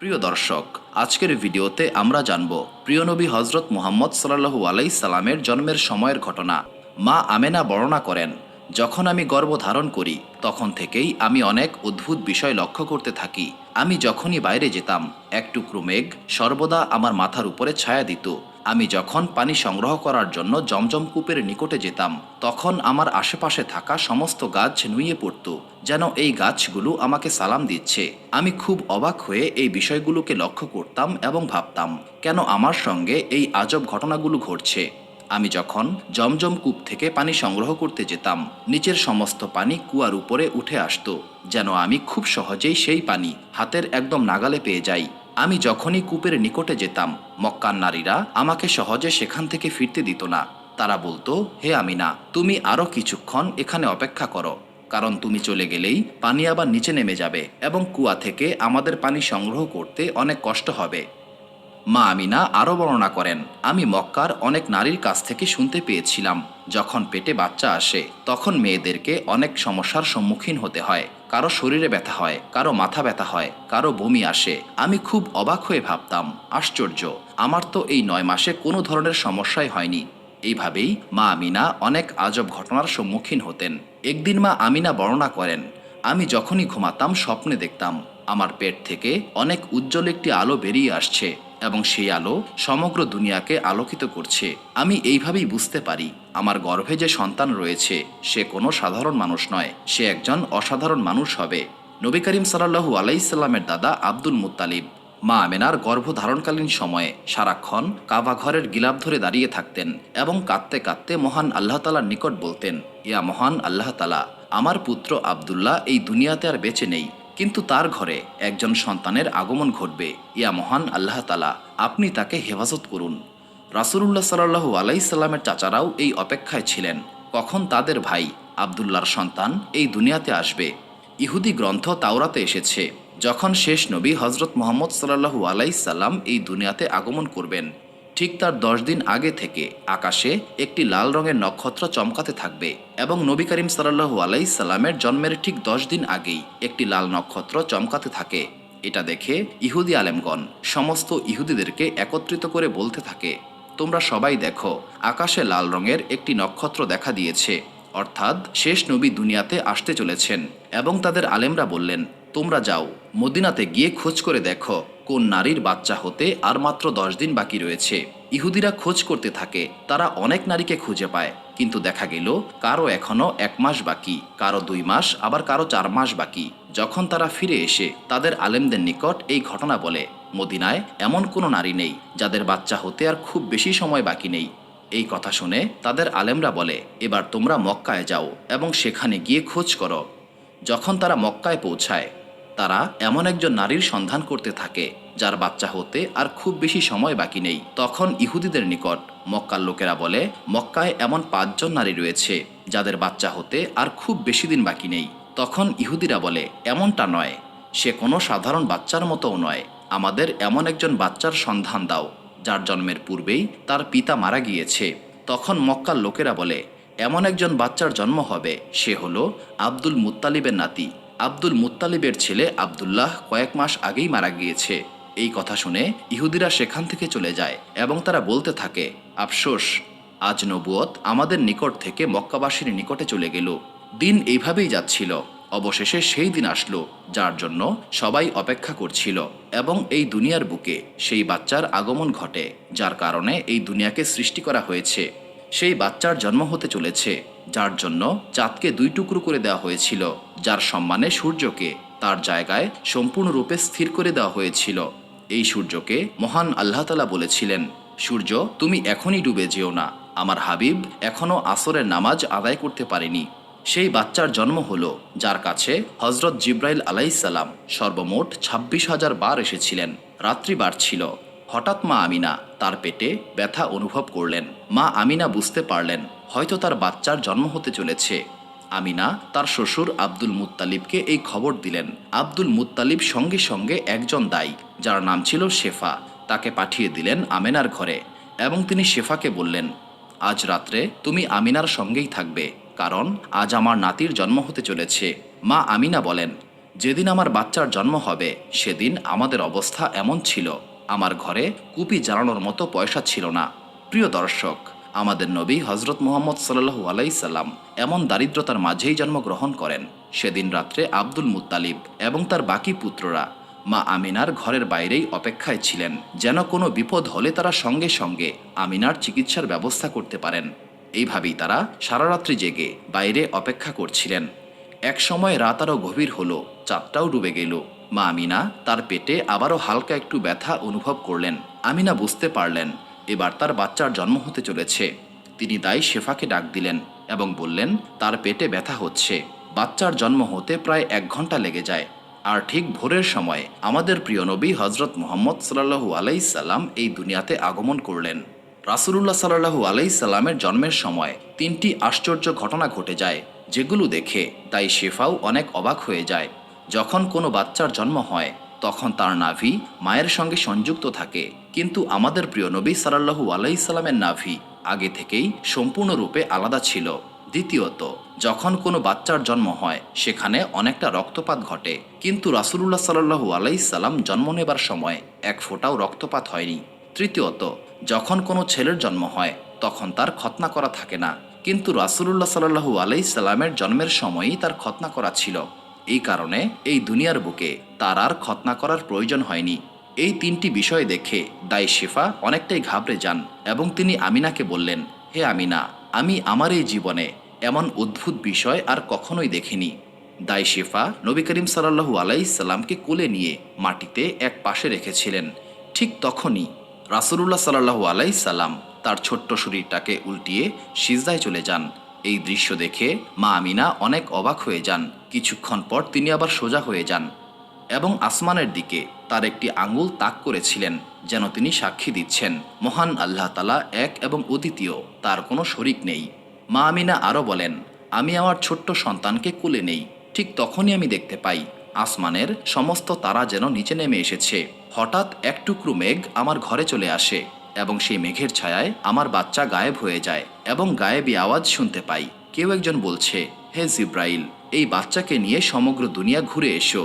প্রিয় দর্শক, আজকের ভিডিওতে আমরা জানব প্রিয় নবী হজরত মুহাম্মদ সাল্লাহু আলাই সালামের জন্মের সময়ের ঘটনা। মা আমেনা বর্ণনা করেন, যখন আমি গর্ভ ধারণ করি, তখন থেকেই আমি অনেক অদ্ভুত বিষয় লক্ষ্য করতে থাকি। আমি যখনই বাইরে যেতাম, এক টুকরো মেঘ সর্বদা আমার মাথার উপরে ছায়া দিত। আমি যখন পানি সংগ্রহ করার জন্য জমজম কূপের নিকটে যেতাম, তখন আমার আশেপাশে থাকা সমস্ত গাছ নুয়ে পড়ত, যেন এই গাছগুলো আমাকে সালাম দিচ্ছে। আমি খুব অবাক হয়ে এই বিষয়গুলোকে লক্ষ্য করতাম এবং ভাবতাম, কেন আমার সঙ্গে এই আজব ঘটনাগুলো ঘটছে? আমি যখন জমজম কূপ থেকে পানি সংগ্রহ করতে যেতাম, নিচের সমস্ত পানি কুয়ার উপরে উঠে আসতো, যেন আমি খুব সহজেই সেই পানি হাতের একদম নাগালে পেয়ে যাই। আমি যখনই কূপের নিকটে যেতাম, মক্কার নারীরা আমাকে সহজে সেখান থেকে ফিরতে দিত না। তারা বলতো, হে আমিনা, তুমি আরও কিছুক্ষণ এখানে অপেক্ষা করো, কারণ তুমি চলে গেলেই পানি আবার নিচে নেমে যাবে এবং কুয়া থেকে আমাদের পানি সংগ্রহ করতে অনেক কষ্ট হবে। মা আমিনা আরও বর্ণনা করেন, আমি মক্কার অনেক নারীর কাছ থেকে শুনতে পেয়েছিলাম। যখন পেটে বাচ্চা আসে, তখন মেয়েদেরকে অনেক সমস্যার সম্মুখীন হতে হয়। কারও শরীরে ব্যথা হয়, কারও মাথা ব্যথা হয়, কারও বমি আসে। আমি খুব অবাক হয়ে ভাবতাম, আশ্চর্য, আমার তো এই নয় মাসে কোনো ধরনের সমস্যাই হয়নি। এইভাবেই মা আমিনা অনেক আজব ঘটনার সম্মুখীন হতেন। একদিন মা আমিনা বর্ণনা করেন, আমি যখনই ঘুমাতাম, স্বপ্নে দেখতাম, আমার পেট থেকে অনেক উজ্জ্বল একটি আলো বেরিয়ে আসছে। এবং সেই আলো সমগ্র দুনিয়াকে আলোকিত করছে। আমি এইভাবেই বুঝতে পারি, আমার গর্ভে যে সন্তান রয়েছে, সে কোনো সাধারণ মানুষ নয়, সে একজন অসাধারণ মানুষ হবে। নবী করিম সাল্লাহু আলাইসাল্লামের দাদা আব্দুল মুতালিব মা আমেনার গর্ভধারণকালীন সময়ে সারাক্ষণ কাবা ঘরের গিলাপ ধরে দাঁড়িয়ে থাকতেন এবং কাঁদতে কাঁদতে মহান আল্লাহ তালার নিকট বলতেন, ইয়া মহান আল্লাহ তালা, আমার পুত্র আবদুল্লাহ এই দুনিয়াতে আর বেঁচে নেই কিন্তু তার ঘরে একজন সন্তানের আগমন ঘটবে। ইয়া মহান আল্লাহ তালা আপনি তাকে হেফাজত করুন। রাসুলুল্লাহ সাল্লাহু আলাইসাল্লামের চাচারাও এই অপেক্ষায় ছিলেন। কখন তাদের ভাই আবদুল্লার সন্তান এই দুনিয়াতে আসবে? ইহুদি গ্রন্থ তাওরাতে এসেছে, যখন শেষ নবী হজরত মোহাম্মদ সাল্লাহু আলাইসাল্লাম এই দুনিয়াতে আগমন করবেন। ঠিক তার দশ দিন আগে থেকে আকাশে একটি লাল রঙের নক্ষত্র চমকাতে থাকবে এবং নবী করিম সাল্লাহু আলাইসাল্লামের জন্মের ঠিক দশ দিন আগেই একটি লাল নক্ষত্র চমকাতে থাকে। এটা দেখে ইহুদি আলেমগণ সমস্ত ইহুদিদেরকে একত্রিত করে বলতে থাকে, তোমরা সবাই দেখো, আকাশে লাল রঙের একটি নক্ষত্র দেখা দিয়েছে। অর্থাৎ শেষ নবী দুনিয়াতে আসতে চলেছেন। এবং তাদের আলেমরা বললেন, তোমরা যাও, মদিনাতে গিয়ে খোঁজ করে দেখো। কোন নারীর বাচ্চা হতে আর মাত্র দশ দিন বাকি রয়েছে। ইহুদিরা খোঁজ করতে থাকে, তারা অনেক নারীকে খুঁজে পায়, কিন্তু দেখা গেল কারও এখনও এক মাস বাকি কারও দুই মাস, আবার কারও চার মাস বাকি। যখন তারা ফিরে এসে তাদের আলেমদের নিকট এই ঘটনা বলে, মদিনায় এমন কোনো নারী নেই, যাদের বাচ্চা হতে আর খুব বেশি সময় বাকি নেই। এই কথা শুনে তাদের আলেমরা বলে, এবার তোমরা মক্কায় যাও এবং সেখানে গিয়ে খোঁজ করো। যখন তারা মক্কায় পৌঁছায় তারা এমন একজন নারীর সন্ধান করতে থাকে, যার বাচ্চা হতে আর খুব বেশি সময় বাকি নেই। তখন ইহুদিদের নিকট মক্কার লোকেরা বলে, মক্কায় এমন পাঁচজন নারী রয়েছে, যাদের বাচ্চা হতে আর খুব বেশি দিন বাকি নেই। তখন ইহুদিরা বলে, এমনটা নয়। সে কোনো সাধারণ বাচ্চার মতোও নয়। আমাদের এমন একজন বাচ্চার সন্ধান দাও, যার জন্মের পূর্বেই তার পিতা মারা গিয়েছে। তখন মক্কার লোকেরা বলে, এমন একজন বাচ্চার জন্ম হবে, সে হলো আব্দুল মুত্তালিবের নাতি। আব্দুল মুত্তালিবের ছেলে আবদুল্লাহ কয়েক মাস আগেই মারা গিয়েছে। এই কথা শুনে ইহুদিরা সেখান থেকে চলে যায় এবং তারা বলতে থাকে, আফসোস, আজ নবুয়ত আমাদের নিকট থেকে মক্কাবাসীর নিকটে চলে গেল। দিন এইভাবেই যাচ্ছিল। অবশেষে সেই দিন আসলো, যার জন্য সবাই অপেক্ষা করছিল এবং এই দুনিয়ার বুকে সেই বাচ্চার আগমন ঘটে, যার কারণে এই দুনিয়াকে সৃষ্টি করা হয়েছে। সেই বাচ্চার জন্ম হতে চলেছে, যার জন্য চাঁদকে দুই টুকরো করে দেওয়া হয়েছিল, যার সম্মানে সূর্যকে তার জায়গায় সম্পূর্ণরূপে স্থির করে দেওয়া হয়েছিল। এই সূর্যকে মহান আল্লাহতালা বলেছিলেন, সূর্য, তুমি এখনই ডুবে যেও না। আমার হাবিব এখনও আসরের নামাজ আদায় করতে পারেনি। সেই বাচ্চার জন্ম হলো, যার কাছে হজরত জিব্রাইল আলাইসাল্লাম সর্বমোট ছাব্বিশ হাজার বার এসেছিলেন। রাত্রি বাড়ছিল হঠাৎ মা আমিনা তার পেটে ব্যথা অনুভব করলেন। মা আমিনা বুঝতে পারলেন, হয়তো তার বাচ্চার জন্ম হতে চলেছে। আমিনা তার শ্বশুর আব্দুল মুত্তালিবকে এই খবর দিলেন। আব্দুল মুত্তালিব সঙ্গে সঙ্গে একজন দায়ী, যার নাম ছিল শেফা, তাকে পাঠিয়ে দিলেন আমেনার ঘরে এবং তিনি শেফাকে বললেন, আজ রাত্রে তুমি আমিনার সঙ্গেই থাকবে, কারণ আজ আমার নাতির জন্ম হতে চলেছে। মা আমিনা বলেন, যেদিন আমার বাচ্চার জন্ম হবে, সেদিন আমাদের অবস্থা এমন ছিল। আমার ঘরে কুপি জ্বালানোর মতো পয়সা ছিল না। প্রিয় দর্শক, আমাদের নবী হজরত মোহাম্মদ সাল্লু আলাইসাল্লাম এমন দারিদ্রতার মাঝেই জন্মগ্রহণ করেন। সেদিন রাত্রে আব্দুল মুত্তালিব এবং তার বাকি পুত্ররা মা আমিনার ঘরের বাইরেই অপেক্ষায় ছিলেন, যেন কোনো বিপদ হলে তারা সঙ্গে সঙ্গে আমিনার চিকিৎসার ব্যবস্থা করতে পারেন। এইভাবেই তারা সারা রাত্রি জেগে বাইরে অপেক্ষা করছিলেন। এক সময় রাত আরও গভীর হলো, চাঁদটাও ডুবে গেল। মা আমিনা, তার পেটে আবারও হালকা একটু ব্যথা অনুভব করলেন। আমিনা বুঝতে পারলেন, এবার তার বাচ্চার জন্ম হতে চলেছে। তিনি দাই শেফাকে ডাক দিলেন এবং বললেন, তার পেটে ব্যথা হচ্ছে। বাচ্চার জন্ম হতে প্রায় এক ঘণ্টা লেগে যায়। আর ঠিক ভোরের সময় আমাদের প্রিয় নবী হজরত মোহাম্মদ সাল্লাহু আলাইসাল্লাম এই দুনিয়াতে আগমন করলেন। রাসুলুল্লাহ সাল্লাহু আলাইসাল্লামের জন্মের সময় তিনটি আশ্চর্য ঘটনা ঘটে যায়, যেগুলো দেখে তাই শেফাও অনেক অবাক হয়ে যায়। যখন কোনো বাচ্চার জন্ম হয়, তখন তার নাভি মায়ের সঙ্গে সংযুক্ত থাকে। কিন্তু আমাদের প্রিয় নবী সাল্লাহু আলাইসাল্লামের নাভি আগে থেকেই সম্পূর্ণরূপে আলাদা ছিল। দ্বিতীয়ত, যখন কোনো বাচ্চার জন্ম হয়, সেখানে অনেকটা রক্তপাত ঘটে। কিন্তু রাসুলুল্লাহ সাল্লাহু আলাইসাল্লাম জন্ম নেবার সময় এক ফোঁটাও রক্তপাত হয়নি। তৃতীয়ত, যখন কোনো ছেলের জন্ম হয়, তখন তার খতনা করা থাকে না। কিন্তু রাসুলুল্লাহ সাল্লাহু আলাইসাল্লামের জন্মের সময়ই তার খতনা করা ছিল। এই কারণে এই দুনিয়ার বুকে তার আর খতনা করার প্রয়োজন হয়নি। এই তিনটি বিষয় দেখে দাই শেফা অনেকটাই ঘাবড়ে যান এবং তিনি আমিনাকে বললেন, হে আমিনা, আমি আমার এই জীবনে এমন অদ্ভুত বিষয় আর কখনোই দেখিনি। দাই শেফা নবী করিম সাল্লাহু আলাইসাল্লামকে কোলে নিয়ে মাটিতে এক পাশে রেখেছিলেন। ঠিক তখনই রাসুলুল্লাহ সাল্লাহু আলাইসাল্লাম তার ছোট্ট শরীরটাকে উল্টিয়ে সিজদায় চলে যান। এই দৃশ্য দেখে মা আমিনা অনেক অবাক হয়ে যান। কিছুক্ষণ পর তিনি আবার সোজা হয়ে যান এবং আসমানের দিকে তার একটি আঙ্গুল তাক করেছিলেন, যেন তিনি সাক্ষী দিচ্ছেন। মহান আল্লাহ তালা এক এবং অদ্বিতীয়, তার কোনো শরিক নেই। মা আমিনা আরও বলেন, আমি আমার ছোট্ট সন্তানকে কুলে নেই, ঠিক তখনই আমি দেখতে পাই, আসমানের সমস্ত তারা যেন নিচে নেমে এসেছে। হঠাৎ এক টুকরো মেঘ আমার ঘরে চলে আসে এবং সেই মেঘের ছায়ায় আমার বাচ্চা গায়েব হয়ে যায়। এবং গায়েবী আওয়াজ শুনতে পাই। কেউ একজন বলছে, হে জিব্রাইল, এই বাচ্চাকে নিয়ে সমগ্র দুনিয়া ঘুরে এসো।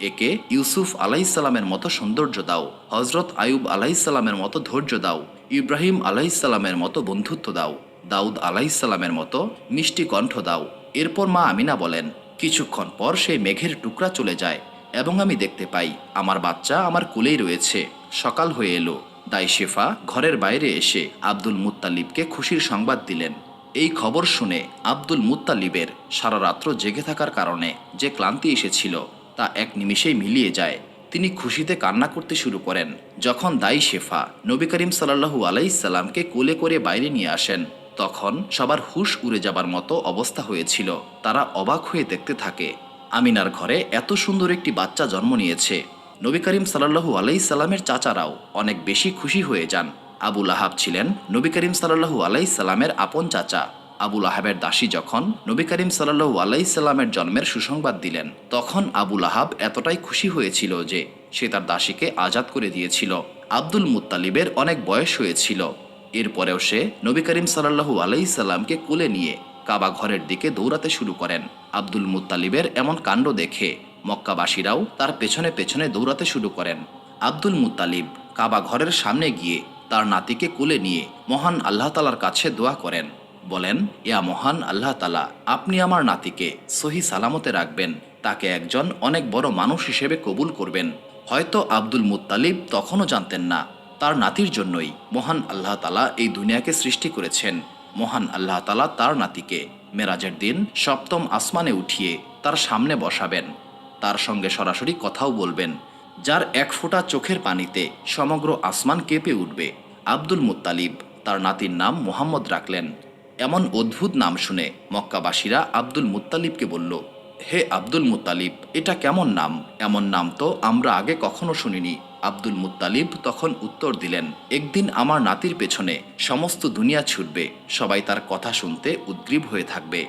একে ইউসুফ আলাইসাল্লামের মতো সৌন্দর্য দাও। হজরত আয়ুব আলাইসাল্লামের মতো ধৈর্য দাও। ইব্রাহিম আলাইসাল্লামের মতো বন্ধুত্ব দাও। দাউদ আলাইসাল্লামের মতো মিষ্টি কণ্ঠ দাও। এরপর মা আমিনা বলেন, কিছুক্ষণ পর সেই মেঘের টুকরা চলে যায় এবং আমি দেখতে পাই, আমার বাচ্চা আমার কুলেই রয়েছে। সকাল হয়ে এলো। দাই শেফা ঘরের বাইরে এসে আব্দুল মুত্তালিবকে খুশির সংবাদ দিলেন। এই খবর শুনে আব্দুল মুত্তালিবের সারা রাত্র জেগে থাকার কারণে যে ক্লান্তি এসেছিল তা এক নিমিষেই মিলিয়ে যায়। তিনি খুশিতে কান্না করতে শুরু করেন। যখন দাই শেফা নবী করিম সাল্লাহু আলাইসাল্লামকে কোলে করে বাইরে নিয়ে আসেন, তখন সবার হুশ উড়ে যাবার মতো অবস্থা হয়েছিল। তারা অবাক হয়ে দেখতে থাকে, আমিনার ঘরে এত সুন্দর একটি বাচ্চা জন্ম নিয়েছে। নবী করিম সাল্লাহু আলাইসাল্লামের চাচারাও অনেক বেশি খুশি হয়ে যান। আবুল আহাব ছিলেন নবী করিম সাল্লাহু আলাইসাল্লামের আপন চাচা। আবুল আহাবের দাসী যখন নবী করিম সাল্লাহু আলাইসাল্লামের জন্মের সুসংবাদ দিলেন, তখন আবুল আহাব এতটাই খুশি হয়েছিল যে সে তার দাসীকে আজাদ করে দিয়েছিল। আব্দুল মুত্তালিবের অনেক বয়স হয়েছিল। এরপরেও সে নবী করিম সাল্লাহু আলাইসাল্লামকে কোলে নিয়ে কাবা ঘরের দিকে দৌড়াতে শুরু করেন। আব্দুল মুত্তালিবের এমন কাণ্ড দেখে মক্কাবাসীরাও তার পেছনে পেছনে দৌড়াতে শুরু করেন। আব্দুল মুত্তালিব কাবা ঘরের সামনে গিয়ে তার নাতিকে কোলে নিয়ে মহান আল্লাহ তালার কাছে দোয়া করেন। বলেন, ইয়া মহান আল্লাহ তালা, আপনি আমার নাতিকে সহি সালামতে রাখবেন। তাকে একজন অনেক বড় মানুষ হিসেবে কবুল করবেন। হয়তো আব্দুল মুত্তালিব তখনও জানতেন না, তার নাতির জন্যই মহান আল্লাহ তালা এই দুনিয়াকে সৃষ্টি করেছেন। মহান আল্লাহ তালা তার নাতিকে মেরাজের দিন সপ্তম আসমানে উঠিয়ে তার সামনে বসাবেন। তার সঙ্গে সরাসরি কথাও বলবেন, যার এক ফোঁটা চোখের পানিতে সমগ্র আসমান কেঁপে উঠবে। আব্দুল মুত্তালিব তার নাতির নাম মোহাম্মদ রাখলেন। এমন অদ্ভুত নাম শুনে মক্কাবাসীরা আব্দুল মুত্তালিবকে বলল, হে আব্দুল মুত্তালিব, এটা কেমন নাম? এমন নাম তো আমরা আগে কখনো শুনিনি। আব্দুল মুত্তালিব তখন উত্তর দিলেন, একদিন আমার নাতির পেছনে সমস্ত দুনিয়া ছুটবে, সবাই তার কথা শুনতে উদ্গ্রীব হয়ে থাকবে।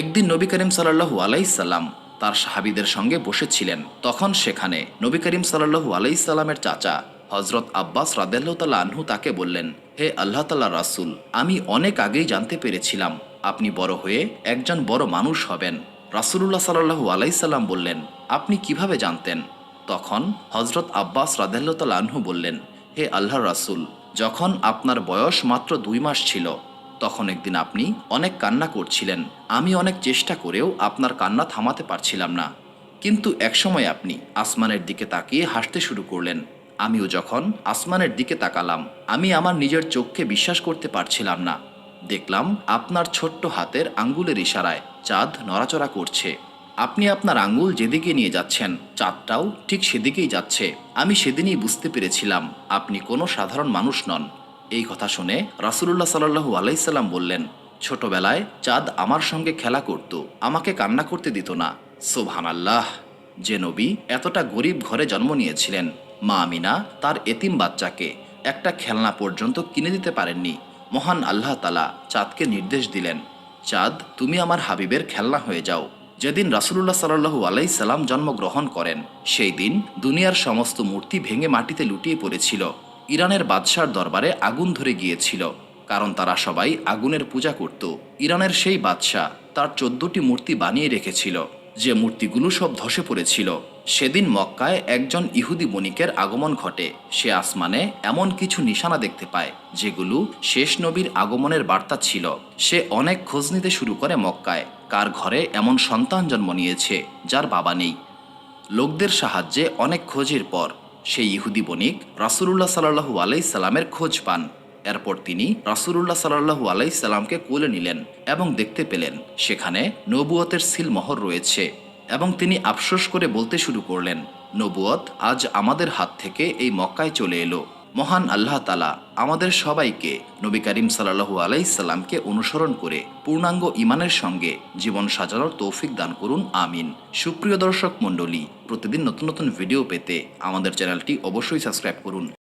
একদিন নবী করিম সাল্লাহু আলাইসাল্লাম তার সাহাবিদের সঙ্গে বসেছিলেন। তখন সেখানে নবী করিম সাল্লাহু আলাইসাল্লামের চাচা হজরত আব্বাস রাদেল্লাহ আনহু তাকে বললেন, হে আল্লাহ তাল্লাহ রাসুল, আমি অনেক আগেই জানতে পেরেছিলাম। আপনি বড় হয়ে একজন বড় মানুষ হবেন। রাসুলুল্লাহ সাল্লাহু আলাইসাল্লাম বললেন, আপনি কীভাবে জানতেন? তখন হজরত আব্বাস রাদেল্লাতাল আনহু বললেন, হে আল্লাহ রাসুল, যখন আপনার বয়স মাত্র দুই মাস ছিল তখন একদিন আপনি অনেক কান্না করছিলেন। আমি অনেক চেষ্টা করেও আপনার কান্না থামাতে পারছিলাম না। কিন্তু একসময় আপনি আসমানের দিকে তাকিয়ে হাসতে শুরু করলেন। আমিও যখন আসমানের দিকে তাকালাম, আমি আমার নিজের চোখকে বিশ্বাস করতে পারছিলাম না। দেখলাম আপনার ছোট্ট হাতের আঙ্গুলের ইশারায় চাঁদ নড়াচড়া করছে। আপনি আপনার আঙ্গুল যেদিকে নিয়ে যাচ্ছেন, চাঁদটাও ঠিক সেদিকেই যাচ্ছে। আমি সেদিনই বুঝতে পেরেছিলাম, আপনি কোনো সাধারণ মানুষ নন। এই কথা শুনে রাসুলুল্লাহ সাল্লু আলাইসাল্লাম বললেন, ছোটবেলায় চাঁদ আমার সঙ্গে খেলা করত, আমাকে কান্না করতে দিত না। সোভান আল্লাহ যে নবী এতটা গরিব ঘরে জন্ম নিয়েছিলেন, মা আমিনা তার এতিম বাচ্চাকে একটা খেলনা পর্যন্ত কিনে দিতে পারেননি। মহান আল্লাহ তালা চাঁদকে নির্দেশ দিলেন, চাঁদ, তুমি আমার হাবিবের খেলনা হয়ে যাও। যেদিন রাসুলুল্লাহ সাল্লু আলাই সাল্লাম জন্মগ্রহণ করেন, সেই দিন দুনিয়ার সমস্ত মূর্তি ভেঙে মাটিতে লুটিয়ে পড়েছিল। ইরানের বাদশার দরবারে আগুন ধরে গিয়েছিল, কারণ তারা সবাই আগুনের পূজা করত। ইরানের সেই বাদশাহ তার চোদ্দটি মূর্তি বানিয়ে রেখেছিল, যে মূর্তিগুলো সব ধসে পড়েছিল। সেদিন মক্কায় একজন ইহুদি বণিকের আগমন ঘটে। সে আসমানে এমন কিছু নিশানা দেখতে পায়, যেগুলো শেষ নবীর আগমনের বার্তা ছিল। সে অনেক খোঁজ নিতে শুরু করে মক্কায়। কার ঘরে এমন সন্তান জন্ম নিয়েছে, যার বাবা নেই। লোকদের সাহায্যে অনেক খোঁজের পর সেই ইহুদি বণিক রাসুলুল্লাহ সাল্লাহু আলাইসাল্লামের খোঁজ পান। এরপর তিনি রাসুলুল্লাহ সাল্লাহু আলাইসাল্লামকে কোলে নিলেন এবং দেখতে পেলেন সেখানে নবুয়তের সিলমহর রয়েছে এবং তিনি আফসোস করে বলতে শুরু করলেন, নবুয়ত আজ আমাদের হাত থেকে এই মক্কায় চলে এলো। মহান আল্লাহ তালা আমাদের সবাইকে নবী করিম সাল্লাহু আলাইসাল্লামকে অনুসরণ করে পূর্ণাঙ্গ ইমানের সঙ্গে জীবন সাজানোর তৌফিক দান করুন, আমিন। সুপ্রিয় দর্শক মণ্ডলী, প্রতিদিন নতুন নতুন ভিডিও পেতে আমাদের চ্যানেলটি অবশ্যই সাবস্ক্রাইব করুন।